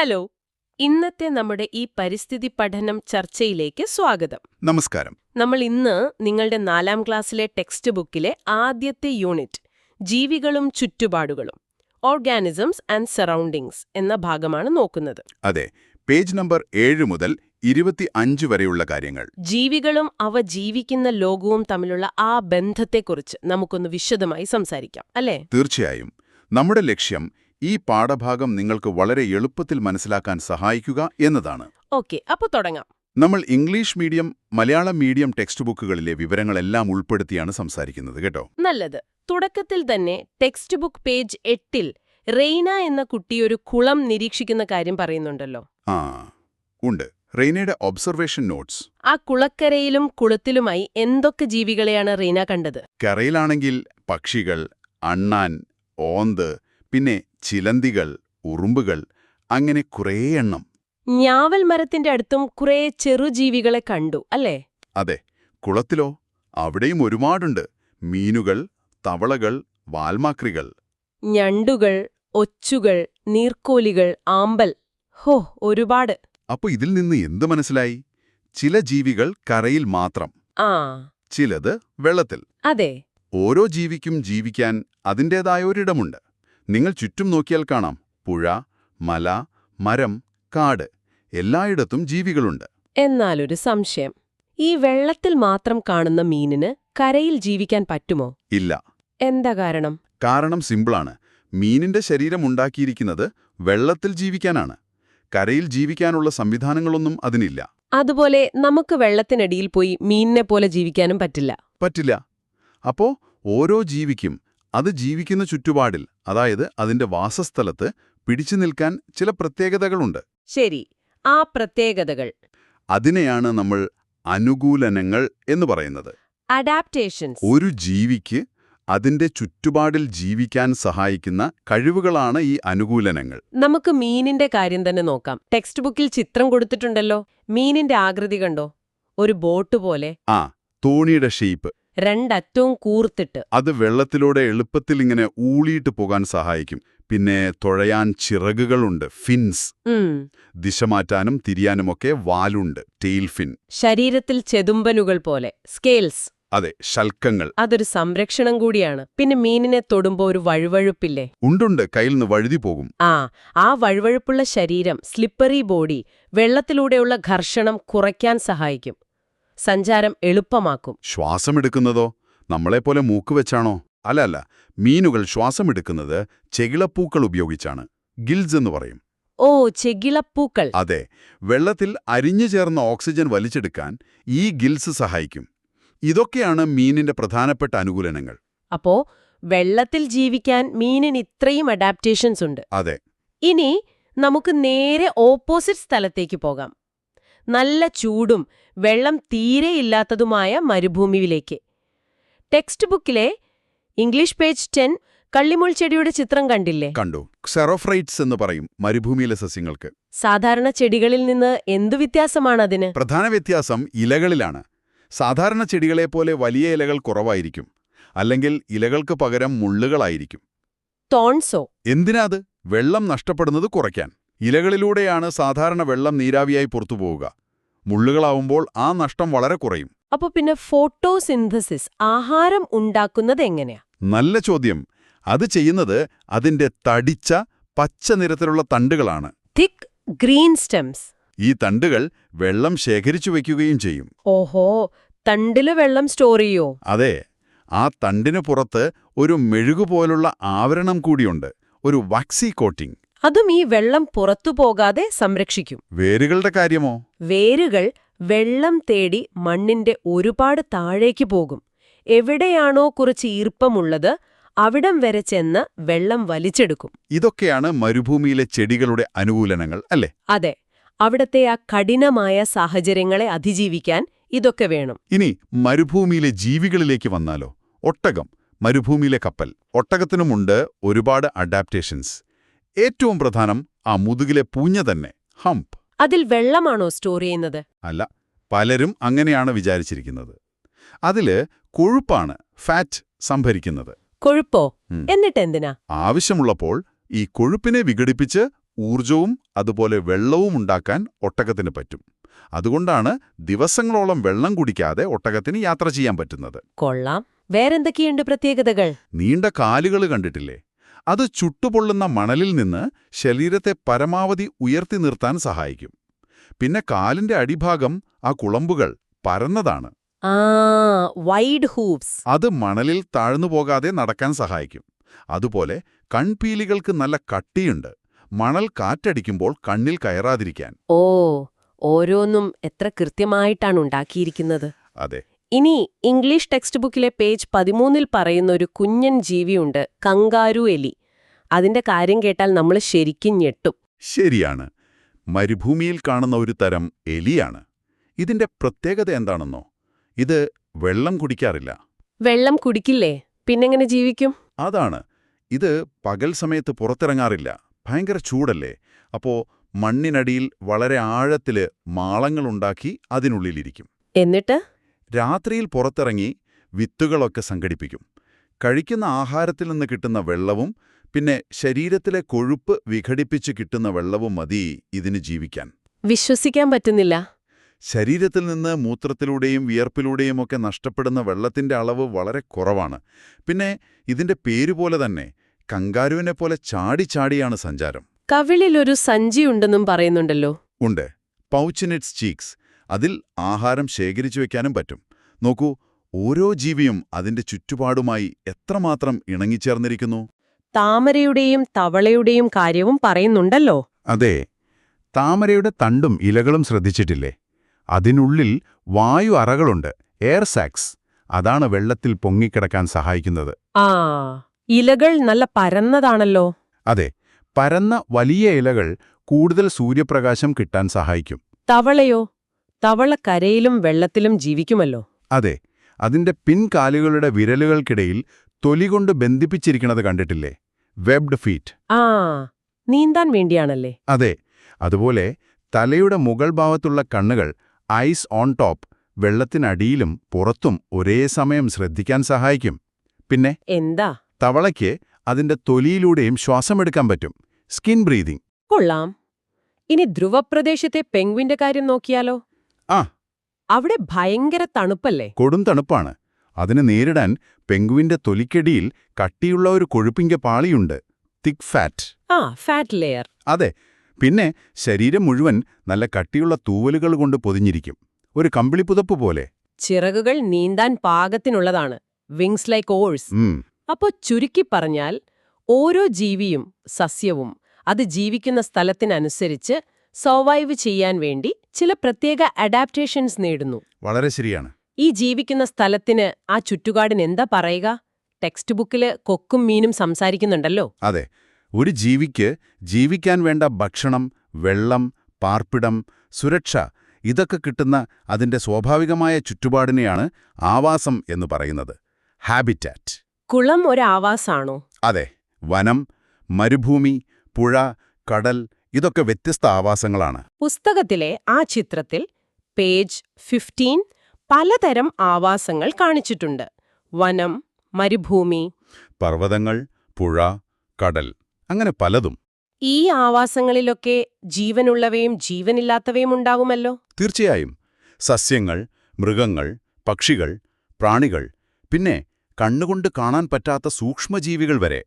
Hello ഇന്നത്തെ നമ്മുടെ ഈ പരിസ്ഥിതി പഠനം ചർച്ചയിലേക്ക് സ്വാഗതം. നമസ്കാരം. നമ്മൾ ഇന്ന് നിങ്ങളുടെ നാലാം ക്ലാസ്സിലെ ടെക്സ്റ്റ് ബുക്കിലെ ആദ്യത്തെ യൂണിറ്റ് ജീവികളും ചുറ്റുപാടുകളും ഓർഗാനിസംസ് ആൻഡ് സറൗണ്ടിങ്സ് എന്ന ഭാഗമാണ് നോക്കുന്നത്. അതെ പേജ് നമ്പർ ഏഴ് മുതൽ ഇരുപത്തി അഞ്ച് വരെയുള്ള കാര്യങ്ങൾ. ജീവികളും അവ ജീവിക്കുന്ന ലോകവും തമ്മിലുള്ള ആ ബന്ധത്തെക്കുറിച്ച് നമുക്കൊന്ന് വിശദമായി സംസാരിക്കാം അല്ലേ? തീർച്ചയായും. നമ്മുടെ ലക്ഷ്യം ഈ പാഠഭാഗം നിങ്ങൾക്ക് വളരെ എളുപ്പത്തിൽ മനസ്സിലാക്കാൻ സഹായിക്കുക എന്നതാണ്. ഓക്കെ അപ്പൊ തുടങ്ങാം. നമ്മൾ English medium Malayalam medium text ബുക്കുകളിലെ വിവരങ്ങളെല്ലാം ഉൾപ്പെടുത്തിയാണ് സംസാരിക്കുന്നത് കേട്ടോ? നല്ലത്. തുടക്കത്തിൽ തന്നെ ടെക്സ്റ്റ് ബുക്ക് പേജ് എട്ടിൽ റെയ്ന എന്ന കുട്ടി ഒരു കുളം നിരീക്ഷിക്കുന്ന കാര്യം പറയുന്നുണ്ടല്ലോ. ആ ഉണ്ട്. റെയ്നയുടെ ഒബ്സർവേഷൻ നോട്ട്സ്. ആ കുളക്കരയിലും കുളത്തിലുമായി എന്തൊക്കെ ജീവികളെയാണ് റെയ്ന കണ്ടത്? കരയിലാണെങ്കിൽ പക്ഷികൾ അണ്ണാൻ ഓന്ത് പിന്നെ ചിലന്തികൾ ഉറുമ്പുകൾ അങ്ങനെ കുറേ എണ്ണം. ഞാവൽ മരത്തിന്റെ അടുത്തും കുറേ ചെറുജീവികളെ കണ്ടു അല്ലേ? അതെ. കുളത്തിലോ? അവിടെയും ഒരുപാടുണ്ട്. മീനുകൾ തവളകൾ വാൽമാക്രികൾ. ഞണ്ടുകൾ ഒച്ചുകൾ നീർക്കോലികൾ ആമ്പൽ. ഹോ ഒരുപാട്. അപ്പൊ ഇതിൽ നിന്ന് എന്ത് മനസ്സിലായി? ചില ജീവികൾ കരയിൽ മാത്രം. ആ. ചിലത് വെള്ളത്തിൽ. അതെ. ഓരോ ജീവിക്കും ജീവിക്കാൻ അതിന്റേതായ ഒരിടമുണ്ട്. നിങ്ങൾ ചുറ്റും നോക്കിയാൽ കാണാം. പുഴ മല മരം കാട് എല്ലായിടത്തും ജീവികളുണ്ട്. എന്നാലൊരു സംശയം. ഈ വെള്ളത്തിൽ മാത്രം കാണുന്ന മീനിന് കരയിൽ ജീവിക്കാൻ പറ്റുമോ? ഇല്ല. എന്താ കാരണം? കാരണം സിമ്പിളാണ്. മീനിന്റെ ശരീരം ഉണ്ടാക്കിയിരിക്കുന്നത് വെള്ളത്തിൽ ജീവിക്കാനാണ്. കരയിൽ ജീവിക്കാനുള്ള സംവിധാനങ്ങളൊന്നും അതിനില്ല. അതുപോലെ നമുക്ക് വെള്ളത്തിനടിയിൽ പോയി മീനിനെ പോലെ ജീവിക്കാനും പറ്റില്ല. പറ്റില്ല. അപ്പോ ഓരോ ജീവിക്കും അത് ജീവിക്കുന്ന ചുറ്റുപാടിൽ അതായത് അതിന്റെ വാസസ്ഥലത്ത് പിടിച്ചു നിൽക്കാൻ ചില പ്രത്യേകതകളുണ്ട്. ശരി ആ പ്രത്യേകതകൾ. അതിനെയാണ് നമ്മൾ അനുകൂലനങ്ങൾ എന്ന് പറയുന്നത്. അഡാപ്റ്റേഷൻസ് ഒരു ജീവിക്ക് അതിന്റെ ചുറ്റുപാടിൽ ജീവിക്കാൻ സഹായിക്കുന്ന കഴിവുകളാണ് ഈ അനുകൂലനങ്ങൾ. നമുക്ക് മീനിന്റെ കാര്യം തന്നെ നോക്കാം. ടെക്സ്റ്റ് ബുക്കിൽ ചിത്രം കൊടുത്തിട്ടുണ്ടല്ലോ. മീനിന്റെ ആകൃതി കണ്ടോ? ഒരു ബോട്ട് പോലെ. ആ തോണിയുടെ ഷേപ്പ് രണ്ടറ്റവും കൂർത്തിട്ട്. അത് വെള്ളത്തിലൂടെ എളുപ്പത്തിൽ ഇങ്ങനെ ഊളിയിട്ട് പോകാൻ സഹായിക്കും. പിന്നെ തുഴയാൻ ചിറകുകളുണ്ട് ഫിൻസ് ദിശ മാറ്റാനും തിരിയാനുമൊക്കെ വാലുണ്ട് ടെയിൽ ഫിൻ ശരീരത്തിൽ ചെതുമ്പനുകൾ പോലെ സ്കെയിൽസ് അതെ ശൽക്കങ്ങൾ. അതൊരു സംരക്ഷണം കൂടിയാണ്. പിന്നെ മീനിനെ തൊടുമ്പോ ഒരു വഴുവഴുപ്പില്ലേ? ഉണ്ടുണ്ട് കയ്യിൽ നിന്ന് വഴുതി പോകും. ആ ആ വഴുവഴുപ്പുള്ള ശരീരം സ്ലിപ്പറി ബോഡി വെള്ളത്തിലൂടെയുള്ള ഘർഷണം കുറയ്ക്കാൻ സഹായിക്കും. സഞ്ചാരം എളുപ്പമാക്കും. ശ്വാസമെടുക്കുന്നതോ? നമ്മളെപ്പോലെ മൂക്ക് വെച്ചാണോ? അല്ല അല്ല. മീനുകൾ ശ്വാസമെടുക്കുന്നത് ചെകിളപ്പൂക്കൾ ഉപയോഗിച്ചാണ്. ഗിൽസ് എന്ന് പറയും. ഓ ചെകിളപ്പൂക്കൾ. അതെ. വെള്ളത്തിൽ അരിഞ്ഞു ചേർന്ന ഓക്സിജൻ വലിച്ചെടുക്കാൻ ഈ ഗിൽസ് സഹായിക്കും. ഇതൊക്കെയാണ് മീനിന്റെ പ്രധാനപ്പെട്ട അനുകൂലനങ്ങൾ. അപ്പോ വെള്ളത്തിൽ ജീവിക്കാൻ മീനിന് ഇത്രയും അഡാപ്റ്റേഷൻസ് ഉണ്ട്. അതെ. ഇനി നമുക്ക് നേരെ ഓപ്പോസിറ്റ് സ്ഥലത്തേക്ക് പോകാം. നല്ല ചൂടും വെള്ളം തീരെയില്ലാത്തതുമായ മരുഭൂമിയിലേക്ക്. ടെക്സ്റ്റ് ബുക്കിലെ ഇംഗ്ലീഷ് പേജ് ടെൻ കള്ളിമുൾ ചെടിയുടെ ചിത്രം കണ്ടില്ലേ? കണ്ടു. സെറോഫ്രൈറ്റ്സ് എന്ന് പറയും മരുഭൂമിയിലെ സസ്യങ്ങൾക്ക്. സാധാരണ ചെടികളിൽ നിന്ന് എന്തു വ്യത്യാസമാണ് അതിന്? പ്രധാന വ്യത്യാസം ഇലകളിലാണ്. സാധാരണ ചെടികളെ പോലെ വലിയ ഇലകൾ കുറവായിരിക്കും. അല്ലെങ്കിൽ ഇലകൾക്ക് പകരം മുള്ളുകളായിരിക്കും. തോൺസോ എന്തിനാത് വെള്ളം നഷ്ടപ്പെടുന്നത് കുറയ്ക്കാൻ. ഇലകളിലൂടെയാണ് സാധാരണ വെള്ളം നീരാവിയായി പുറത്തുപോവുക. മുള്ളുകളാവുമ്പോൾ ആ നഷ്ടം വളരെ കുറയും. അപ്പൊ പിന്നെ ഫോട്ടോസിന്തസിസ് ആഹാരം ഉണ്ടാക്കുന്നത് എങ്ങനെയാ? നല്ല ചോദ്യം. അത് ചെയ്യുന്നത് അതിന്റെ തടിച്ച പച്ച നിറത്തിലുള്ള തണ്ടുകളാണ്. തിക് ഗ്രീൻ സ്റ്റെംസ് ഈ തണ്ടുകൾ വെള്ളം ശേഖരിച്ചു വയ്ക്കുകയും ചെയ്യും. ഓഹോ തണ്ടിൽ വെള്ളം സ്റ്റോർ ചെയ്യോ അതെ ആ തണ്ടിന് പുറത്ത് ഒരു മെഴുകുപോലുള്ള ആവരണം കൂടിയുണ്ട്. ഒരു വാക്സി കോട്ടിംഗ് അതും ഈ വെള്ളം പുറത്തു പോകാതെ സംരക്ഷിക്കും. വേരുകളുടെ കാര്യമോ? വേരുകൾ വെള്ളം തേടി മണ്ണിന്റെ ഒരുപാട് താഴേക്ക് പോകും. എവിടെയാണോ കുറച്ച് ഈർപ്പമുള്ളത് അവിടം വരെ ചെന്ന് വെള്ളം വലിച്ചെടുക്കും. ഇതൊക്കെയാണ് മരുഭൂമിയിലെ ചെടികളുടെ അനുകൂലനങ്ങൾ അല്ലേ? അതെ. അവിടത്തെ ആ കഠിനമായ സാഹചര്യങ്ങളെ അതിജീവിക്കാൻ ഇതൊക്കെ വേണം. ഇനി മരുഭൂമിയിലെ ജീവികളിലേക്ക് വന്നാലോ? ഒട്ടകം മരുഭൂമിയിലെ കപ്പൽ. ഒട്ടകത്തിനുമുണ്ട് ഒരുപാട് അഡാപ്റ്റേഷൻസ്. ഏറ്റവും പ്രധാനം ആ മുതുകിലെ പൂഞ്ഞ തന്നെ ഹംപ്. അതിൽ വെള്ളമാണോ സ്റ്റോർ ചെയ്യുന്നത്? അല്ല പലരും അങ്ങനെയാണ് വിചാരിച്ചിരിക്കുന്നത്. അതിൽ കൊഴുപ്പാണ് ഫാറ്റ് സംഭരിക്കുന്നത്. കൊഴുപ്പോ? എന്നിട്ട് എന്തിനാ? ആവശ്യമുള്ളപ്പോൾ ഈ കൊഴുപ്പിനെ വിഘടിപ്പിച്ച് ഊർജവും അതുപോലെ വെള്ളവും ഉണ്ടാക്കാൻ ഒട്ടകത്തിന് പറ്റും. അതുകൊണ്ടാണ് ദിവസങ്ങളോളം വെള്ളം കുടിക്കാതെ ഒട്ടകത്തിന് യാത്ര ചെയ്യാൻ പറ്റുന്നത്. കൊള്ളാം. വേറെന്തൊക്കെയുണ്ട് പ്രത്യേകതകൾ? നീണ്ട കാലുകൾ കണ്ടിട്ടില്ലേ? അത് ചുട്ടുപൊള്ളുന്ന മണലിൽ നിന്ന് ശരീരത്തെ പരമാവധി ഉയർത്തി നിർത്താൻ സഹായിക്കും. പിന്നെ കാലിന്റെ അടിഭാഗം ആ കുളമ്പുകൾ പരന്നതാണ്. വൈഡ് ഹൂപ്സ് അത് മണലിൽ താഴ്ന്നു പോകാതെ നടക്കാൻ സഹായിക്കും. അതുപോലെ കൺപീലികൾക്ക് നല്ല കട്ടിയുണ്ട്. മണൽ കാറ്റടിക്കുമ്പോൾ കണ്ണിൽ കയറാതിരിക്കാൻ. ഓ ഓരോന്നും എത്ര കൃത്യമായിട്ടാണ് ഉണ്ടാക്കിയിരിക്കുന്നത്. അതെ. ഇനി ഇംഗ്ലീഷ് ടെക്സ്റ്റ് ബുക്കിലെ പേജ് പതിമൂന്നിൽ പറയുന്ന ഒരു കുഞ്ഞൻ ജീവിയുണ്ട് കങ്കാരു എലി. അതിന്റെ കാര്യം കേട്ടാൽ നമ്മൾ ശരിക്കും ഞെട്ടും. ശരിയാണ്. മരുഭൂമിയിൽ കാണുന്ന ഒരു തരം എലിയാണ്. ഇതിന്റെ പ്രത്യേകത എന്താണെന്നോ? ഇത് വെള്ളം കുടിക്കാറില്ല. വെള്ളം കുടിക്കില്ലേ? പിന്നെങ്ങനെ ജീവിക്കും? അതാണ്. ഇത് പകൽ സമയത്ത് പുറത്തിറങ്ങാറില്ല. ഭയങ്കര ചൂടല്ലേ? അപ്പോ മണ്ണിനടിയിൽ വളരെ ആഴത്തിൽ മാളങ്ങളുണ്ടാക്കി അതിനുള്ളിലിരിക്കും. എന്നിട്ട്? രാത്രിയിൽ പുറത്തിറങ്ങി വിത്തുകളൊക്കെ സംഘടിപ്പിക്കും. കഴിക്കുന്ന ആഹാരത്തിൽ നിന്ന് കിട്ടുന്ന വെള്ളവും പിന്നെ ശരീരത്തിലെ കൊഴുപ്പ് വിഘടിപ്പിച്ച് കിട്ടുന്ന വെള്ളവും മതി ഇതിന് ജീവിക്കാൻ. വിശ്വസിക്കാൻ പറ്റുന്നില്ല. ശരീരത്തിൽ നിന്ന് മൂത്രത്തിലൂടെയും വിയർപ്പിലൂടെയും ഒക്കെ നഷ്ടപ്പെടുന്ന വെള്ളത്തിന്റെ അളവ് വളരെ കുറവാണ്. പിന്നെ ഇതിന്റെ പേരുപോലെ തന്നെ കങ്കാരുവിനെ പോലെ ചാടി ചാടിയാണ് സഞ്ചാരം. കവിളിലൊരു സഞ്ചിയുണ്ടെന്നും പറയുന്നുണ്ടല്ലോ. ഉണ്ട്. Pouch in its cheeks. അതിൽ ആഹാരം ശേഖരിച്ചു വയ്ക്കാനും പറ്റും. നോക്കൂ ഓരോ ജീവിയും അതിന്റെ ചുറ്റുപാടുമായി എത്രമാത്രം ഇണങ്ങിച്ചേർന്നിരിക്കുന്നു? താമരയുടെയും തവളയുടെയും കാര്യവും പറയുന്നുണ്ടല്ലോ. അതെ താമരയുടെ തണ്ടും ഇലകളും ശ്രദ്ധിച്ചിട്ടില്ലേ? അതിനുള്ളിൽ വായു അറകളുണ്ട് എയർ സാക്സ്. അതാണ് വെള്ളത്തിൽ പൊങ്ങിക്കിടക്കാൻ സഹായിക്കുന്നത്. ആ ഇലകൾ നല്ല പരന്നതാണല്ലോ. അതെ പരന്ന വലിയ ഇലകൾ കൂടുതൽ സൂര്യപ്രകാശം കിട്ടാൻ സഹായിക്കും. തവളയോ? തവള കരയിലും വെള്ളത്തിലും ജീവിക്കുമല്ലോ. അതെ അതിന്റെ പിൻകാലുകളുടെ വിരലുകൾക്കിടയിൽ തൊലികൊണ്ട് ബന്ധിപ്പിച്ചിരിക്കുന്നത് കണ്ടിട്ടില്ലേ? വെബ്ഡ് ഫീറ്റ് ആ നീന്താൻ വേണ്ടിയാണല്ലേ. അതെ അതുപോലെ തലയുടെ മുകൾ ഭാഗത്തുള്ള കണ്ണുകൾ ഐസ് ഓൺ ടോപ്പ് വെള്ളത്തിനടിയിലും പുറത്തും ഒരേ സമയം ശ്രദ്ധിക്കാൻ സഹായിക്കും. പിന്നെ എന്താ? തവളയ്ക്ക് അതിന്റെ തൊലിയിലൂടെയും ശ്വാസമെടുക്കാൻ പറ്റും. സ്കിൻ ബ്രീതിങ് കൊള്ളാം. ഇനി ധ്രുവപ്രദേശത്തെ പെങ്വിന്റെ കാര്യം നോക്കിയാലോ? ആ. അവിടെ ഭയങ്കര തണുപ്പല്ലേ? കൊടും തണുപ്പാണ്. അതിനെ നേരിടാൻ പെങ്കുവിന്റെ തൊലിക്കടിയിൽ കട്ടിയുള്ള ഒരു കൊഴുപ്പിന്റെ പാളിയുണ്ട്. Thick fat. ആ ഫാറ്റ് ലെയർ. അതെ. പിന്നെ ശരീരം മുഴുവൻ നല്ല കട്ടിയുള്ള തൂവലുകൾ കൊണ്ട് പൊതിഞ്ഞിരിക്കും. ഒരു കമ്പിളിപ്പുതപ്പ് പോലെ. ചിറകുകൾ നീന്താൻ പാകത്തിനുള്ളതാണ്. വിങ്സ് ലൈക്ക് ഓഴ്സ് അപ്പോ ചുരുക്കി പറഞ്ഞാൽ ഓരോ ജീവിയും സസ്യവും അത് ജീവിക്കുന്ന സ്ഥലത്തിനനുസരിച്ച് സർവൈവ് ചെയ്യാൻ വേണ്ടി ചില പ്രത്യേക അഡാപ്റ്റേഷൻസ് നേടുന്നു. വളരെ ശരിയാണ്. ഈ ജീവിക്കുന്ന സ്ഥലത്തിന് ആ ചുറ്റുപാടിന് എന്താ പറയുക? ടെക്സ്റ്റ് ബുക്കിൽ കൊക്കും മീനും സംസാരിക്കുന്നുണ്ടല്ലോ. അതെ. ഒരു ജീവിക്ക് ജീവിക്കാൻ വേണ്ട ഭക്ഷണം വെള്ളം പാർപ്പിടം സുരക്ഷ ഇതൊക്കെ കിട്ടുന്ന അതിന്റെ സ്വാഭാവികമായ ചുറ്റുപാടിനെയാണ് ആവാസം എന്ന് പറയുന്നത്. ഹാബിറ്റാറ്റ്. കുളം ഒരു ആവാസാണോ? അതെ. വനം മരുഭൂമി പുഴ കടൽ ഇതൊക്കെ വ്യത്യസ്ത ആവാസങ്ങളാണ്. പുസ്തകത്തിലെ ആ ചിത്രത്തിൽ പേജ് ഫിഫ്റ്റീൻ പലതരം ആവാസങ്ങൾ കാണിച്ചിട്ടുണ്ട്. വനം മരുഭൂമി പർവതങ്ങൾ പുഴ കടൽ അങ്ങനെ പലതും. ഈ ആവാസങ്ങളിലൊക്കെ ജീവനുള്ളവയും ജീവനില്ലാത്തവയും ഉണ്ടാവുമല്ലോ? തീർച്ചയായും. സസ്യങ്ങൾ മൃഗങ്ങൾ പക്ഷികൾ പ്രാണികൾ പിന്നെ കണ്ണുകൊണ്ട് കാണാൻ പറ്റാത്ത സൂക്ഷ്മജീവികൾ വരെ.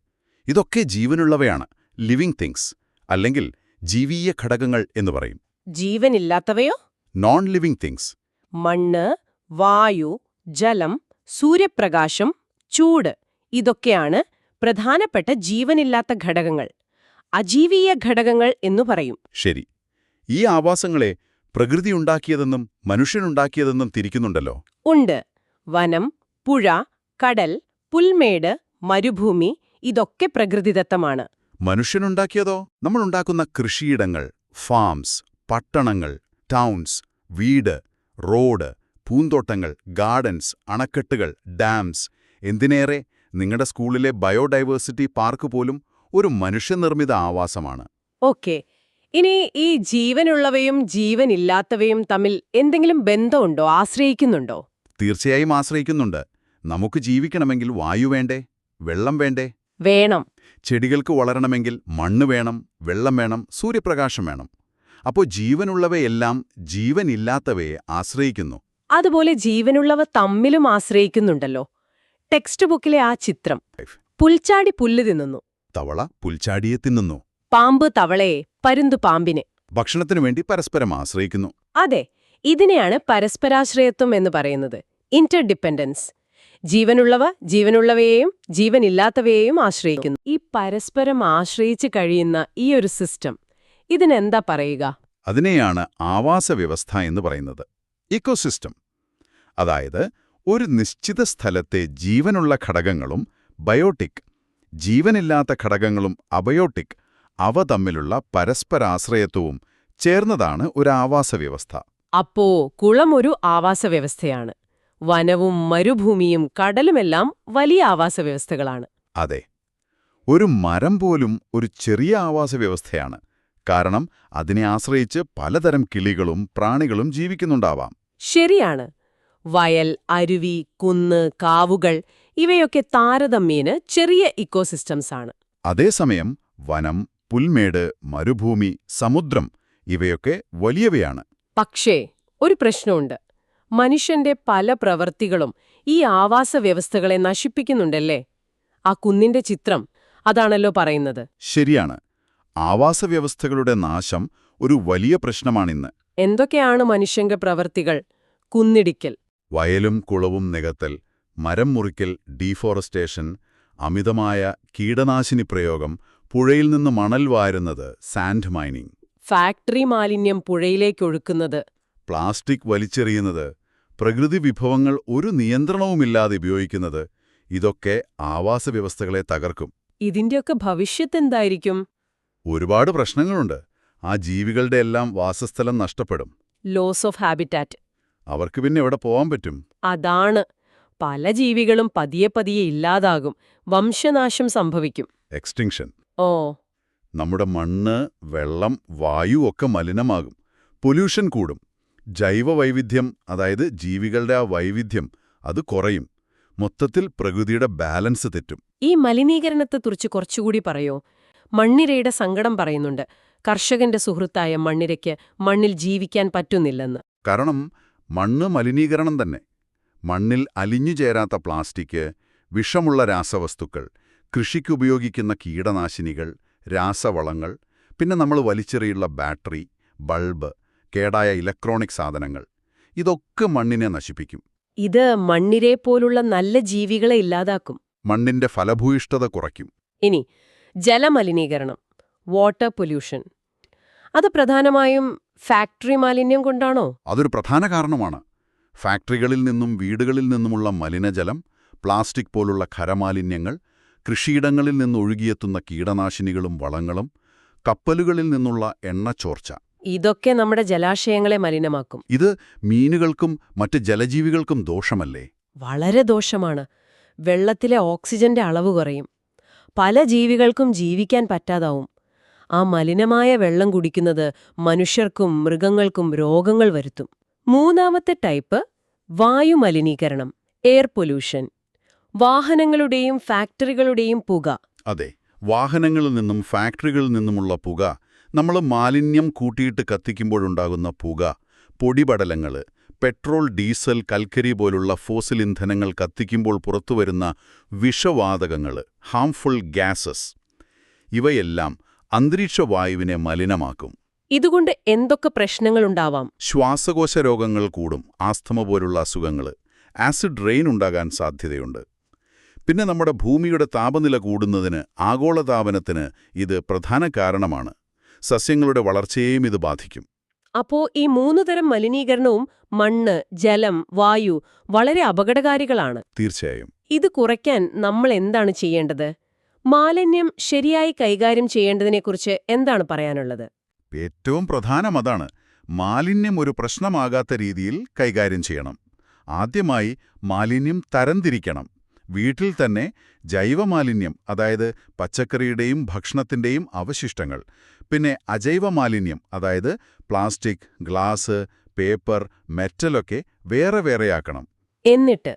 ഇതൊക്കെ ജീവനുള്ളവയാണ് ലിവിംഗ് തിങ്സ് അല്ലെങ്കിൽ ജീവീയ ഘടകങ്ങൾ എന്ന് പറയും. ജീവനില്ലാത്തവയോ? നോൺ ലിവിംഗ് തിങ്സ് മണ്ണ് വായു ജലം സൂര്യപ്രകാശം ചൂട് ഇതൊക്കെയാണ് പ്രധാനപ്പെട്ട ജീവനില്ലാത്ത ഘടകങ്ങൾ. അജീവീയ ഘടകങ്ങൾ എന്നു പറയും. ശരി. ഈ ആവാസങ്ങളെ പ്രകൃതി പ്രകൃതിയുണ്ടാക്കിയതെന്നും മനുഷ്യനുണ്ടാക്കിയതെന്നും തിരിക്കുന്നുണ്ടല്ലോ. ഉണ്ട്. വനം പുഴ കടൽ പുൽമേട് മരുഭൂമി ഇതൊക്കെ പ്രകൃതിദത്തമാണ്. മനുഷ്യനുണ്ടാക്കിയതോ? നമ്മളുണ്ടാക്കുന്ന കൃഷിയിടങ്ങൾ ഫാംസ് പട്ടണങ്ങൾ ടൗൺസ് വീട് റോഡ് പൂന്തോട്ടങ്ങൾ ഗാർഡൻസ് അണക്കെട്ടുകൾ ഡാംസ്. എന്തിനേറെ? നിങ്ങളുടെ സ്കൂളിലെ ബയോഡൈവേഴ്സിറ്റി പാർക്ക് പോലും ഒരു മനുഷ്യനിർമ്മിത ആവാസമാണ്. ഓക്കെ. ഇനി ഈ ജീവനുള്ളവയും ജീവനില്ലാത്തവയും തമ്മിൽ എന്തെങ്കിലും ബന്ധമുണ്ടോ? ആശ്രയിക്കുന്നുണ്ടോ? തീർച്ചയായും ആശ്രയിക്കുന്നുണ്ട്. നമുക്ക് ജീവിക്കണമെങ്കിൽ വായു വേണ്ടേ? വെള്ളം വേണ്ടേ? വേണം. ചെടികൾക്ക് വളരണമെങ്കിൽ മണ്ണ് വേണം വെള്ളം വേണം സൂര്യപ്രകാശം വേണം. അപ്പോൾ ജീവനുള്ളവയെല്ലാം ജീവനില്ലാത്തവയെ ആശ്രയിക്കുന്നു. അതുപോലെ ജീവനുള്ളവ തമ്മിലും ആശ്രയിക്കുന്നുണ്ടല്ലോ. ടെക്സ്റ്റ് ബുക്കിലെ ആ ചിത്രം. പുൽച്ചാടി പുല്ല് തിന്നുന്നു. തവള പുൽച്ചാടിയെ തിന്നുന്നു. പാമ്പ് തവളയെ പരുന്തു പാമ്പിനെ. ഭക്ഷണത്തിനു വേണ്ടി പരസ്പരം ആശ്രയിക്കുന്നു. അതെ ഇതിനെയാണ് പരസ്പരാശ്രയത്വം എന്ന് പറയുന്നത്. ഇന്റർഡിപ്പെൻഡൻസ് ജീവനുള്ളവ ജീവനുള്ളവയെയും ജീവനില്ലാത്തവയെയും ആശ്രയിക്കുന്നു. ഈ പരസ്പരം ആശ്രയിച്ച് കഴിയുന്ന ഈ ഒരു സിസ്റ്റം ഇതിനെന്താ പറയുക? അതിനെയാണ് ആവാസ വ്യവസ്ഥ എന്ന് പറയുന്നത്. ഇക്കോസിസ്റ്റം. അതായത് ഒരു നിശ്ചിത സ്ഥലത്തെ ജീവനുള്ള ഘടകങ്ങളും ബയോട്ടിക് ജീവനില്ലാത്ത ഘടകങ്ങളും അബയോട്ടിക് അവ തമ്മിലുള്ള പരസ്പരാശ്രയത്വവും ചേർന്നതാണ് ഒരു ആവാസ വ്യവസ്ഥ. അപ്പോ കുളം ഒരു ആവാസ വ്യവസ്ഥയാണ്. വനവും മരുഭൂമിയും കടലുമെല്ലാം വലിയ ആവാസ വ്യവസ്ഥകളാണ് അതെ. ഒരു മരം പോലും ഒരു ചെറിയ ആവാസ വ്യവസ്ഥയാണ് കാരണം അതിനെ ആശ്രയിച്ച് പലതരം കിളികളും പ്രാണികളും ജീവിക്കുന്നുണ്ടാവാം. ശരിയാണ്. വയൽ അരുവി കുന്ന് കാവുകൾ ഇവയൊക്കെ താരതമ്യേന ചെറിയ ഇക്കോസിസ്റ്റംസ് ആണ്. അതേസമയം വനം പുൽമേട് മരുഭൂമി സമുദ്രം ഇവയൊക്കെ വലിയവയാണ്. പക്ഷേ ഒരു പ്രശ്നമുണ്ട്. മനുഷ്യന്റെ പല പ്രവൃത്തികളും ഈ ആവാസ വ്യവസ്ഥകളെ നശിപ്പിക്കുന്നുണ്ടല്ലേ? ആ കുന്നിന്റെ ചിത്രം അതാണല്ലോ പറയുന്നത്. ശരിയാണ്. ആവാസ വ്യവസ്ഥകളുടെ നാശം ഒരു വലിയ പ്രശ്നമാണിന്ന്. എന്തൊക്കെയാണ് മനുഷ്യന്റെ പ്രവൃത്തികൾ കുന്നിടിക്കൽ. വയലും കുളവും നികത്തൽ മരം മുറിക്കൽ ഡീഫോറസ്റ്റേഷൻ അമിതമായ കീടനാശിനി പ്രയോഗം പുഴയിൽ നിന്ന് മണൽ വാരുന്നത് സാൻഡ് മൈനിംഗ് ഫാക്ടറി മാലിന്യം പുഴയിലേക്കൊഴുക്കുന്നത് പ്ലാസ്റ്റിക് വലിച്ചെറിയുന്നത് പ്രകൃതി വിഭവങ്ങൾ ഒരു നിയന്ത്രണവുമില്ലാതെ ഉപയോഗിക്കുന്നത് ഇതൊക്കെ ആവാസ വ്യവസ്ഥകളെ തകർക്കും. ഇതിന്റെയൊക്കെ ഭവിഷ്യത്ത് എന്തായിരിക്കും ഒരുപാട് പ്രശ്നങ്ങളുണ്ട്. ആ ജീവികളുടെ എല്ലാം വാസസ്ഥലം നഷ്ടപ്പെടും. ലോസ് ഓഫ് ഹാബിറ്റാറ്റ് അവർക്ക് പിന്നെ എവിടെ പോവാൻ പറ്റും? അതാണ്. പല ജീവികളും പതിയെ പതിയെ ഇല്ലാതാകും. വംശനാശം സംഭവിക്കും. എക്സ്റ്റിങ്ഷൻ ഓ. നമ്മുടെ മണ്ണ് വെള്ളം വായു ഒക്കെ മലിനമാകും. പൊല്യൂഷൻ കൂടും. ജൈവവൈവിധ്യം അതായത് ജീവികളുടെ ആ വൈവിധ്യം അത് കുറയും. മൊത്തത്തിൽ പ്രകൃതിയുടെ ബാലൻസ് തെറ്റും. ഈ മലിനീകരണത്തെക്കുറിച്ച് കുറച്ചുകൂടി പറയോ? മണ്ണിരയുടെ സങ്കടം പറയുന്നുണ്ട്. കർഷകന്റെ സുഹൃത്തായ മണ്ണിരയ്ക്ക് മണ്ണിൽ ജീവിക്കാൻ പറ്റുന്നില്ലെന്ന്. കാരണം മണ്ണ് മലിനീകരണം തന്നെ. മണ്ണിൽ അലിഞ്ഞു ചേരാത്ത പ്ലാസ്റ്റിക് വിഷമുള്ള രാസവസ്തുക്കൾ കൃഷിക്കുപയോഗിക്കുന്ന കീടനാശിനികൾ രാസവളങ്ങൾ പിന്നെ നമ്മൾ വലിച്ചെറിയുള്ള ബാറ്ററി ബൾബ് കേടായ ഇലക്ട്രോണിക് സാധനങ്ങൾ. ഇതൊക്കെ മണ്ണിനെ നശിപ്പിക്കും. ഇത് മണ്ണിരെ പോലുള്ള നല്ല ജീവികളെ ഇല്ലാതാക്കും. മണ്ണിന്റെ ഫലഭൂയിഷ്ഠത കുറയ്ക്കും. ഇനി ജലമലിനീകരണം വാട്ടർ പൊല്യൂഷൻ അത് പ്രധാനമായും ഫാക്ടറി മാലിന്യം കൊണ്ടാണോ? അതൊരു പ്രധാന കാരണമാണ്. ഫാക്ടറികളിൽ നിന്നും വീടുകളിൽ നിന്നുമുള്ള മലിനജലം പ്ലാസ്റ്റിക് പോലുള്ള ഖരമാലിന്യങ്ങൾ കൃഷിയിടങ്ങളിൽ നിന്നൊഴുകിയെത്തുന്ന കീടനാശിനികളും വളങ്ങളും കപ്പലുകളിൽ നിന്നുള്ള എണ്ണച്ചോർച്ച ഇതൊക്കെ നമ്മുടെ ജലാശയങ്ങളെ മലിനമാക്കും. ഇത് മീനുകൾക്കും മറ്റ് ജലജീവികൾക്കും ദോഷമല്ലേ? വളരെ ദോഷമാണ്. വെള്ളത്തിലെ ഓക്സിജന്റെ അളവ് കുറയും. പല ജീവികൾക്കും ജീവിക്കാൻ പറ്റാതാവും. ആ മലിനമായ വെള്ളം കുടിക്കുന്നത് മനുഷ്യർക്കും മൃഗങ്ങൾക്കും രോഗങ്ങൾ വരുത്തും. മൂന്നാമത്തെ ടൈപ്പ് വായുമലിനീകരണം എയർ പൊല്യൂഷൻ. വാഹനങ്ങളുടെയും ഫാക്ടറികളുടെയും പുക. അതെ വാഹനങ്ങളിൽ നിന്നും ഫാക്ടറികളിൽ നിന്നുമുള്ള പുക നമ്മൾ മാലിന്യം കൂട്ടിയിട്ട് കത്തിക്കുമ്പോഴുണ്ടാകുന്ന പുക പൊടിപടലങ്ങൾ പെട്രോൾ ഡീസൽ കൽക്കരി പോലുള്ള ഫോസിൽ ഇന്ധനങ്ങൾ കത്തിക്കുമ്പോൾ പുറത്തുവരുന്ന വിഷവാതകങ്ങൾ ഹാംഫുൾ ഗ്യാസസ് ഇവയെല്ലാം അന്തരീക്ഷ വായുവിനെ മലിനമാക്കും. ഇതുകൊണ്ട് എന്തൊക്കെ പ്രശ്നങ്ങളുണ്ടാവാം? ശ്വാസകോശ രോഗങ്ങൾ കൂടും ആസ്തമ പോലുള്ള അസുഖങ്ങൾ ആസിഡ് റെയിൻ ഉണ്ടാകാൻ സാധ്യതയുണ്ട്. പിന്നെ നമ്മുടെ ഭൂമിയുടെ താപനില കൂടുന്നതിന് ആഗോളതാപനത്തിന് ഇത് പ്രധാന കാരണമാണ്. സസ്യങ്ങളുടെ വളർച്ചയെയും ഇത് ബാധിക്കും. അപ്പോ ഈ മൂന്ന് തരം മലിനീകരണവും മണ്ണ് ജലം വായു വളരെ അപകടകാരികളാണ്. തീർച്ചയായും. ഇത് കുറയ്ക്കാൻ നമ്മൾ എന്താണ് ചെയ്യേണ്ടത്? മാലിന്യം ശരിയായി കൈകാര്യം ചെയ്യേണ്ടതിനെക്കുറിച്ച് എന്താണ് പറയാനുള്ളത്? ഏറ്റവും പ്രധാനം അതാണ് മാലിന്യം ഒരു പ്രശ്നമാകാത്ത രീതിയിൽ കൈകാര്യം ചെയ്യണം. ആദ്യമായി മാലിന്യം തരംതിരിക്കണം. വീട്ടിൽ തന്നെ ജൈവമാലിന്യം അതായത് പച്ചക്കറിയുടെയും ഭക്ഷണത്തിന്റെയും അവശിഷ്ടങ്ങൾ പിന്നെ അജൈവ മാലിന്യം അതായത് പ്ലാസ്റ്റിക് ഗ്ലാസ് പേപ്പർ മെറ്റലൊക്കെ വേറെ വേറെയാക്കണം. എന്നിട്ട്?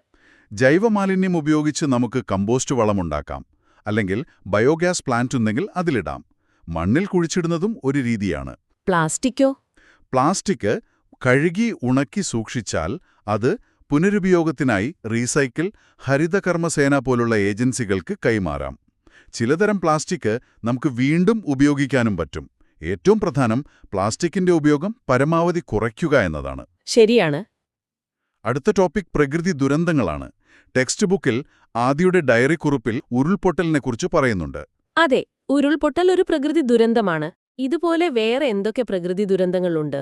ജൈവമാലിന്യം ഉപയോഗിച്ച് നമുക്ക് കമ്പോസ്റ്റ് വളമുണ്ടാക്കാം അല്ലെങ്കിൽ ബയോഗ്യാസ് പ്ലാന്റ് ഉണ്ടെങ്കിൽ അതിലിടാം. മണ്ണിൽ കുഴിച്ചിടുന്നതും ഒരു രീതിയാണ്. പ്ലാസ്റ്റിക്കോ? പ്ലാസ്റ്റിക് കഴുകി ഉണക്കി സൂക്ഷിച്ചാൽ അത് പുനരുപയോഗത്തിനായി റീസൈക്കിൾ ഹരിതകർമ്മസേന പോലുള്ള ഏജൻസികൾക്ക് കൈമാറാം. ചിലതരം പ്ലാസ്റ്റിക് നമുക്ക് വീണ്ടും ഉപയോഗിക്കാനും പറ്റും. ഏറ്റവും പ്രധാനം പ്ലാസ്റ്റിക്കിന്റെ ഉപയോഗം പരമാവധി കുറയ്ക്കുക എന്നതാണ്. ശരിയാണ്. അടുത്ത ടോപ്പിക് പ്രകൃതി ദുരന്തങ്ങളാണ്. ടെക്സ്റ്റ് ബുക്കിൽ ആദിയുടെ ഡയറി കുറിപ്പിൽ ഉരുൾപൊട്ടലിനെക്കുറിച്ച് പറയുന്നുണ്ട്. അതെ ഉരുൾപൊട്ടൽ ഒരു പ്രകൃതി ദുരന്തമാണ്. ഇതുപോലെ വേറെ എന്തൊക്കെ പ്രകൃതി ദുരന്തങ്ങളുണ്ട്?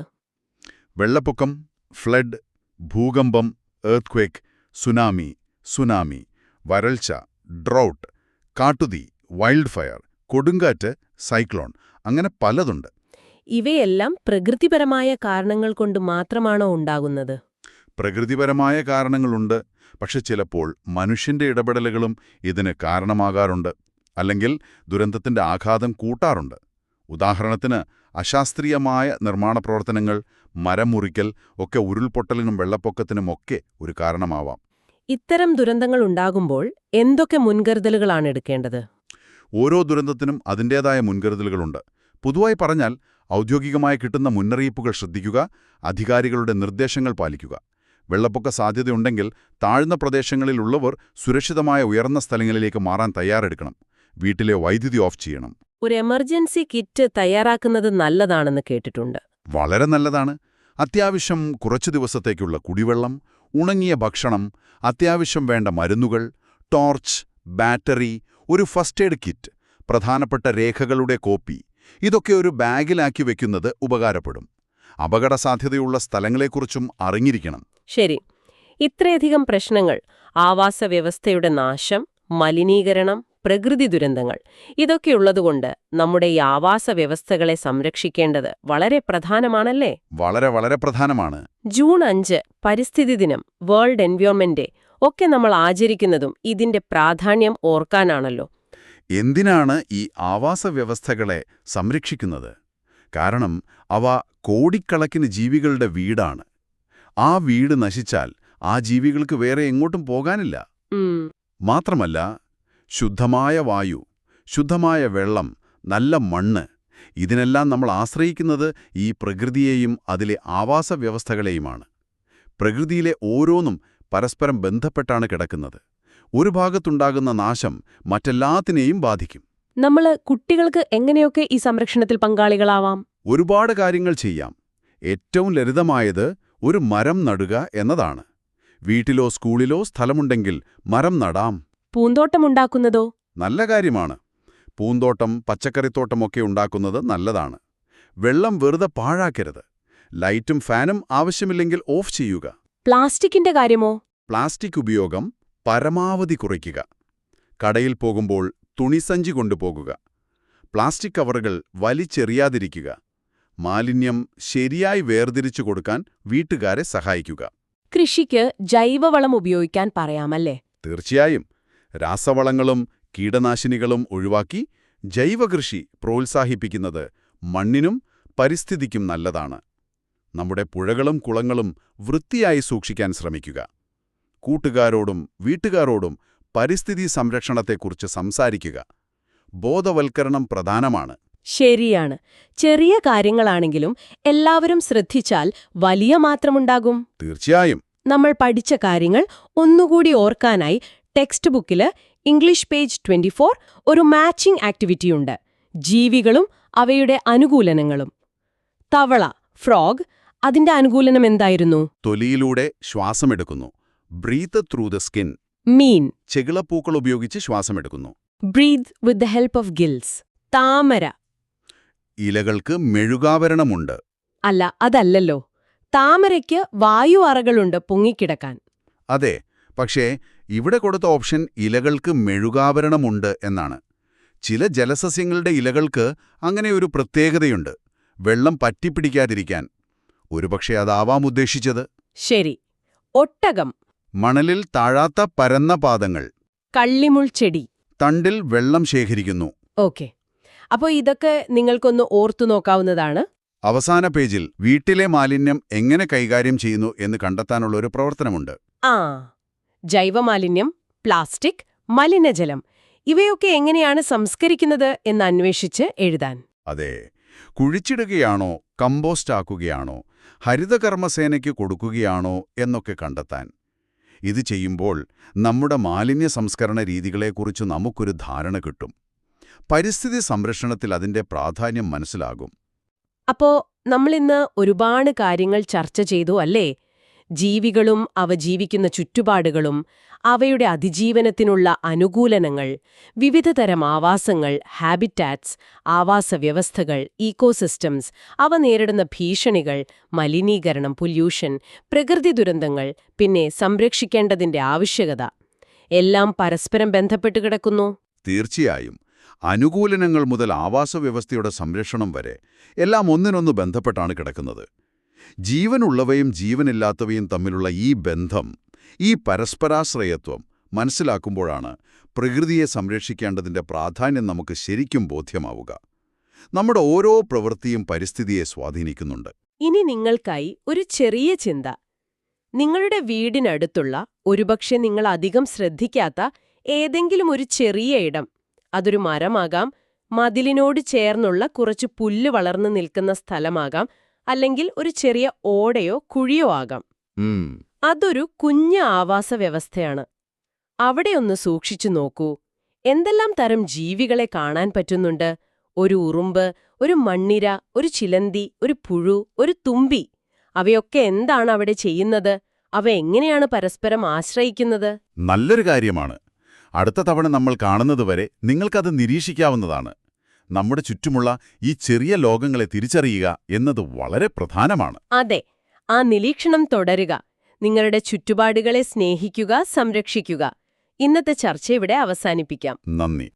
വെള്ളപ്പൊക്കം ഫ്ലഡ് ഭൂകമ്പം എർത്ത്ക്വേക്ക് സുനാമി സുനാമി വരൾച്ച ഡ്രൗട്ട് കാട്ടുതീ വൈൽഡ് ഫയർ കൊടുങ്കാറ്റ് സൈക്ലോൺ അങ്ങനെ പലതുണ്ട്. ഇവയെല്ലാം പ്രകൃതിപരമായ കാരണങ്ങൾ കൊണ്ട് മാത്രമാണോ ഉണ്ടാകുന്നത്? പ്രകൃതിപരമായ കാരണങ്ങളുണ്ട്. പക്ഷെ ചിലപ്പോൾ മനുഷ്യന്റെ ഇടപെടലുകളും ഇതിന് കാരണമാകാറുണ്ട്. അല്ലെങ്കിൽ ദുരന്തത്തിന്റെ ആഘാതം കൂട്ടാറുണ്ട്. ഉദാഹരണത്തിന് അശാസ്ത്രീയമായ നിർമ്മാണ പ്രവർത്തനങ്ങൾ മരം മുറിക്കൽ ഒക്കെ ഉരുൾപൊട്ടലിനും വെള്ളപ്പൊക്കത്തിനുമൊക്കെ ഒരു കാരണമാവാം. ഇത്തരം ദുരന്തങ്ങൾ ഉണ്ടാകുമ്പോൾ എന്തൊക്കെ മുൻകരുതലുകളാണ് എടുക്കേണ്ടത്? ഓരോ ദുരന്തത്തിനും അതിന്റേതായ മുൻകരുതലുകളുണ്ട്. പൊതുവായി പറഞ്ഞാൽ ഔദ്യോഗികമായി കിട്ടുന്ന മുന്നറിയിപ്പുകൾ ശ്രദ്ധിക്കുക അധികാരികളുടെ നിർദ്ദേശങ്ങൾ പാലിക്കുക. വെള്ളപ്പൊക്ക സാധ്യതയുണ്ടെങ്കിൽ താഴ്ന്ന പ്രദേശങ്ങളിലുള്ളവർ സുരക്ഷിതമായ ഉയർന്ന സ്ഥലങ്ങളിലേക്ക് മാറാൻ തയ്യാറെടുക്കണം. വീട്ടിലെ വൈദ്യുതി ഓഫ് ചെയ്യണം. ഒരു എമർജൻസി കിറ്റ് തയ്യാറാക്കുന്നത് നല്ലതാണെന്ന് കേട്ടിട്ടുണ്ട്. വളരെ നല്ലതാണ്. അത്യാവശ്യം കുറച്ചു ദിവസത്തേക്കുള്ള കുടിവെള്ളം ഉണങ്ങിയ ഭക്ഷണം അത്യാവശ്യം വേണ്ട മരുന്നുകൾ ടോർച്ച് ബാറ്ററി ഒരു ഫസ്റ്റ് എയ്ഡ് കിറ്റ് പ്രധാനപ്പെട്ട രേഖകളുടെ കോപ്പി ഇതൊക്കെ ഒരു ബാഗിലാക്കി വെക്കുന്നത് ഉപകാരപ്പെടും. അപകട സാധ്യതയുള്ള സ്ഥലങ്ങളെക്കുറിച്ചും അറിഞ്ഞിരിക്കണം. ശരി. ഇത്രയധികം പ്രശ്നങ്ങൾ ആവാസ വ്യവസ്ഥയുടെ നാശം മലിനീകരണം പ്രകൃതി ദുരന്തങ്ങൾ ഇതൊക്കെയുള്ളതുകൊണ്ട് നമ്മുടെ ഈ ആവാസ വ്യവസ്ഥകളെ സംരക്ഷിക്കേണ്ടത് വളരെ പ്രധാനമാണല്ലേ? വളരെ വളരെ പ്രധാനമാണ്. ജൂൺ അഞ്ച് പരിസ്ഥിതി ദിനം വേൾഡ് എൻവയോൺമെന്റ് ഡേ ഒക്കെ നമ്മൾ ആചരിക്കുന്നതും ഇതിന്റെ പ്രാധാന്യം ഓർക്കാനാണല്ലോ. എന്തിനാണ് ഈ ആവാസ വ്യവസ്ഥകളെ സംരക്ഷിക്കുന്നത്? കാരണം അവ കോടിക്കണക്കിന് ജീവികളുടെ വീടാണ്. ആ വീട് നശിച്ചാൽ ആ ജീവികൾക്ക് വേറെ എങ്ങോട്ടും പോകാനില്ല. മാത്രമല്ല ശുദ്ധമായ വായു ശുദ്ധമായ വെള്ളം നല്ല മണ്ണ് ഇതിനെല്ലാം നമ്മൾ ആശ്രയിക്കുന്നത് ഈ പ്രകൃതിയെയും അതിലെ ആവാസ വ്യവസ്ഥകളെയുമാണ്. പ്രകൃതിയിലെ ഓരോന്നും പരസ്പരം ബന്ധപ്പെട്ടാണ് കിടക്കുന്നത്. ഒരു ഭാഗത്തുണ്ടാകുന്ന നാശം മറ്റെല്ലാത്തിനെയും ബാധിക്കും. നമ്മൾ കുട്ടികൾക്ക് എങ്ങനെയൊക്കെ ഈ സംരക്ഷണത്തിൽ പങ്കാളികളാവാം? ഒരുപാട് കാര്യങ്ങൾ ചെയ്യാം. ഏറ്റവും ലളിതമായത് ഒരു മരം നടുക എന്നതാണ്. വീട്ടിലോ സ്കൂളിലോ സ്ഥലമുണ്ടെങ്കിൽ മരം നടാം. പൂന്തോട്ടമുണ്ടാക്കുന്നതോ നല്ല കാര്യമാണ്. പൂന്തോട്ടം പച്ചക്കറിത്തോട്ടമൊക്കെ ഉണ്ടാക്കുന്നത് നല്ലതാണ്. വെള്ളം വെറുതെ പാഴാക്കരുത്. ലൈറ്റും ഫാനും ആവശ്യമില്ലെങ്കിൽ ഓഫ് ചെയ്യുക. പ്ലാസ്റ്റിക്കിന്റെ കാര്യമോ? പ്ലാസ്റ്റിക് ഉപയോഗം പരമാവധി കുറയ്ക്കുക. കടയിൽ പോകുമ്പോൾ തുണിസഞ്ചി കൊണ്ടുപോകുക. പ്ലാസ്റ്റിക് കവറുകൾ വലിച്ചെറിയാതിരിക്കുക. മാലിന്യം ശരിയായി വേർതിരിച്ചു കൊടുക്കാൻ വീട്ടുകാരെ സഹായിക്കുക. കൃഷിക്ക് ജൈവവളം ഉപയോഗിക്കാൻ പറയാമല്ലേ? തീർച്ചയായും. രാസവളങ്ങളും കീടനാശിനികളും ഒഴിവാക്കി ജൈവകൃഷി പ്രോത്സാഹിപ്പിക്കുന്നത് മണ്ണിനും പരിസ്ഥിതിക്കും നല്ലതാണ്. നമ്മുടെ പുഴകളും കുളങ്ങളും വൃത്തിയായി സൂക്ഷിക്കാൻ ശ്രമിക്കുക. കൂട്ടുകാരോടും വീട്ടുകാരോടും പരിസ്ഥിതി സംരക്ഷണത്തെക്കുറിച്ച് സംസാരിക്കുക. ബോധവൽക്കരണം പ്രധാനമാണ്. ശരിയാണ്. ചെറിയ കാര്യങ്ങളാണെങ്കിലും എല്ലാവരും ശ്രദ്ധിച്ചാൽ വലിയ മാത്രമുണ്ടാകും. തീർച്ചയായും. നമ്മൾ പഠിച്ച കാര്യങ്ങൾ ഒന്നുകൂടി ഓർക്കാനായി ടെക്സ്റ്റ് ബുക്കിൽ ഇംഗ്ലീഷ് പേജ് 24 ഒരു മാച്ചിംഗ് ആക്ടിവിറ്റിയുണ്ട് ജീവികളും അവയുടെ അനുകൂലനങ്ങളും. തവള ഫ്രോഗ് അതിന്റെ അനുകൂലനം എന്തായിരുന്നു? തൊലിയിലൂടെ ശ്വാസമെടുക്കുന്നു. ബ്രീത്ത് ത്രൂ ദ സ്കിൻ മീൻ. ചെകിളപ്പൂക്കൾ ഉപയോഗിച്ച് ശ്വാസമെടുക്കുന്നു. Breathe with the help of gills താമര. ഇലകൾക്ക് മെഴുകാവരണമുണ്ട്. അല്ല അതല്ലല്ലോ. താമരയ്ക്ക് വായു അറകളുണ്ട് പൊങ്ങിക്കിടക്കാൻ. അതെ പക്ഷേ ഇവിടെ കൊടുത്ത ഓപ്ഷൻ ഇലകൾക്ക് മെഴുകാവരണമുണ്ട് എന്നാണ്. ചില ജലസസ്യങ്ങളുടെ ഇലകൾക്ക് അങ്ങനെ ഒരു പ്രത്യേകതയുണ്ട്. വെള്ളം പറ്റിപ്പിടിക്കാതിരിക്കാൻ. ഒരുപക്ഷെ അതാവാം ഉദ്ദേശിച്ചത്. ശരി. ഒട്ടകം. മണലിൽ താഴാത്ത പരന്ന പാദങ്ങൾ. കള്ളിമുൾ ചെടി. തണ്ടിൽ വെള്ളം ശേഖരിക്കുന്നു. ഓക്കെ. അപ്പോൾ ഇതൊക്കെ നിങ്ങൾക്കൊന്ന് ഓർത്തു നോക്കാവുന്നതാണ്? അവസാന പേജിൽ വീട്ടിലെ മാലിന്യം എങ്ങനെ കൈകാര്യം ചെയ്യുന്നു എന്ന് കണ്ടെത്താനുള്ള ഒരു പ്രവർത്തനമുണ്ട്. ആ. ജൈവമാലിന്യം പ്ലാസ്റ്റിക് മലിനജലം. ഇവയൊക്കെ എങ്ങനെയാണ് സംസ്കരിക്കുന്നത് എന്ന് അന്വേഷിച്ച് എഴുതാൻ. അതെ. കുഴിച്ചിടുകയാണോ കമ്പോസ്റ്റ് ആക്കുകയാണോ ഹരിതകർമ്മസേനയ്ക്ക് കൊടുക്കുകയാണോ എന്നൊക്കെ കണ്ടെത്താൻ. ഇത് ചെയ്യുമ്പോൾ നമ്മുടെ മാലിന്യ സംസ്കരണ രീതികളെക്കുറിച്ച് നമുക്കൊരു ധാരണ കിട്ടും. പരിസ്ഥിതി സംരക്ഷണത്തിൽ അതിന്റെ പ്രാധാന്യം മനസ്സിലാകും. അപ്പോ നമ്മളിന്ന് ഒരുപാട് കാര്യങ്ങൾ ചർച്ച ചെയ്തു അല്ലേ? ജീവികളും അവ ജീവിക്കുന്ന ചുറ്റുപാടുകളും അവയുടെ അതിജീവനത്തിനുള്ള അനുകൂലനങ്ങൾ വിവിധതരം ആവാസങ്ങൾ ഹാബിറ്റാറ്റ്സ് ആവാസ വ്യവസ്ഥകൾ ഈക്കോസിസ്റ്റംസ് അവ നേരിടുന്ന ഭീഷണികൾ മലിനീകരണം പൊല്യൂഷൻ പ്രകൃതി ദുരന്തങ്ങൾ പിന്നെ സംരക്ഷിക്കേണ്ടതിന്റെ ആവശ്യകത. എല്ലാം പരസ്പരം ബന്ധപ്പെട്ട് കിടക്കുന്നു. തീർച്ചയായും. അനുകൂലനങ്ങൾ മുതൽ ആവാസവ്യവസ്ഥയുടെ സംരക്ഷണം വരെ എല്ലാം ഒന്നിനൊന്ന് ബന്ധപ്പെട്ടാണ് കിടക്കുന്നത്. ജീവനുള്ളവയും ജീവനില്ലാത്തവയും തമ്മിലുള്ള ഈ ബന്ധം ഈ പരസ്പരാശ്രയത്വം മനസ്സിലാക്കുമ്പോഴാണ് പ്രകൃതിയെ സംരക്ഷിക്കേണ്ടതിന്റെ പ്രാധാന്യം നമുക്ക് ശരിക്കും ബോധ്യമാവുക. നമ്മുടെ ഓരോ പ്രവൃത്തിയും പരിസ്ഥിതിയെ സ്വാധീനിക്കുന്നുണ്ട്. ഇനി നിങ്ങൾക്കായി ഒരു ചെറിയ ചിന്ത. നിങ്ങളുടെ വീടിനടുത്തുള്ള ഒരുപക്ഷെ നിങ്ങൾ അധികം ശ്രദ്ധിക്കാത്ത ഏതെങ്കിലും ഒരു ചെറിയ ഇടം അതൊരു മരമാകാം മതിലിനോട് ചേർന്നുള്ള കുറച്ച് പുല്ല് വളർന്നു നിൽക്കുന്ന സ്ഥലമാകാം അല്ലെങ്കിൽ ഒരു ചെറിയ ഓടയോ കുഴിയോ ആകാം. അതൊരു കുഞ്ഞ ആവാസ വ്യവസ്ഥയാണ് അവിടെയൊന്ന് സൂക്ഷിച്ചു നോക്കൂ. എന്തെല്ലാം തരം ജീവികളെ കാണാൻ പറ്റുന്നുണ്ട്? ഒരു ഉറുമ്പ് ഒരു മണ്ണിര ഒരു ചിലന്തി ഒരു പുഴു ഒരു തുമ്പി. അവയൊക്കെ എന്താണ് അവിടെ ചെയ്യുന്നത്? അവ എങ്ങനെയാണ് പരസ്പരം ആശ്രയിക്കുന്നത്? നല്ലൊരു കാര്യമാണ്. അടുത്ത തവണ നമ്മൾ കാണുന്നതുവരെ നിങ്ങൾക്കത് നിരീക്ഷിക്കാവുന്നതാണ്. നമ്മുടെ ചുറ്റുമുള്ള ഈ ചെറിയ ലോകങ്ങളെ തിരിച്ചറിയുക എന്നത് വളരെ പ്രധാനമാണ്. അതെ ആ നിരീക്ഷണം തുടരുക നിങ്ങളുടെ ചുറ്റുപാടുകളെ സ്നേഹിക്കുക സംരക്ഷിക്കുക. ഇന്നത്തെ ചർച്ച ഇവിടെ അവസാനിപ്പിക്കാം. നന്ദി.